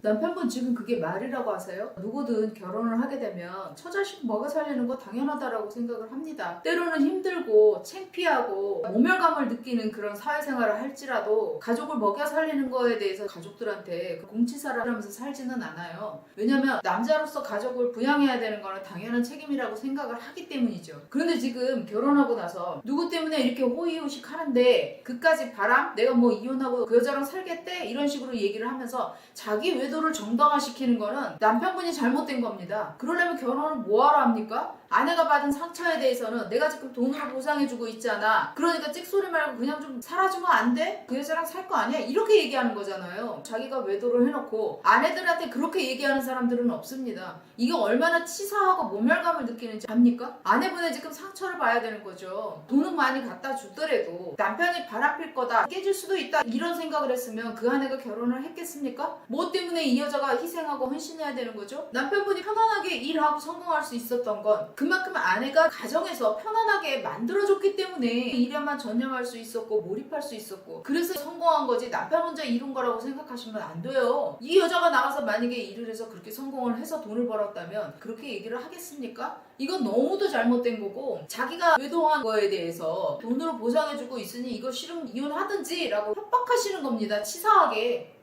남편분 지금 그게 말이라고 하세요? 누구든 결혼을 하게 되면 처자식 먹여 살리는 거 당연하다라고 생각을 합니다. 때로는 힘들고 창피하고 모멸감을 느끼는 그런 사회생활을 할지라도 가족을 먹여 살리는 거에 대해서 가족들한테 공치사를 하면서 살지는 않아요. 왜냐면 남자로서 가족을 부양해야 되는 거는 당연한 책임이라고 생각을 하기 때문이죠. 그런데 지금 결혼하고 나서 누구 때문에 이렇게 호의호식 하는데 그까지 바람? 내가 뭐 이혼하고 그 여자랑 살겠대? 이런 식으로 얘기를 하면서 자기 외도를 정당화시키는 거는 남편분이 잘못된 겁니다. 그러려면 결혼을 뭐하러 합니까? 아내가 받은 상처에 대해서는 내가 지금 돈으로 보상해주고 있잖아. 그러니까 찍소리 말고 그냥 좀 살아주면 안 돼? 그 여자랑 살 거 아니야? 이렇게 얘기하는 거잖아요. 자기가 외도를 해놓고 아내들한테 그렇게 얘기하는 사람들은 없습니다. 이게 얼마나 치사하고 모멸감을 느끼는지 압니까? 아내분의 지금 상처를 봐야 되는 거죠. 돈은 많이 갖다 주더라도 남편이 바람필 거다 깨질 수도 있다 이런 생각을 했으면 그 아내가 결혼을 했겠습니까? 뭐 때문에 이 여자가 희생하고 헌신해야 되는 거죠? 남편분이 편안하게 일하고 성공할 수 있었던 건 그만큼 아내가 가정에서 편안하게 만들어줬기 때문에 일에만 전념할 수 있었고 몰입할 수 있었고 그래서 성공한 거지 남편 혼자 이룬 거라고 생각하시면 안 돼요. 이 여자가 나가서 만약에 일을 해서 그렇게 성공을 해서 돈을 벌었다면 그렇게 얘기를 하겠습니까? 이건 너무도 잘못된 거고 자기가 외도한 거에 대해서 돈으로 보상해주고 있으니 이거 싫으면 이혼하든지 라고 협박하시는 겁니다. 치사하게.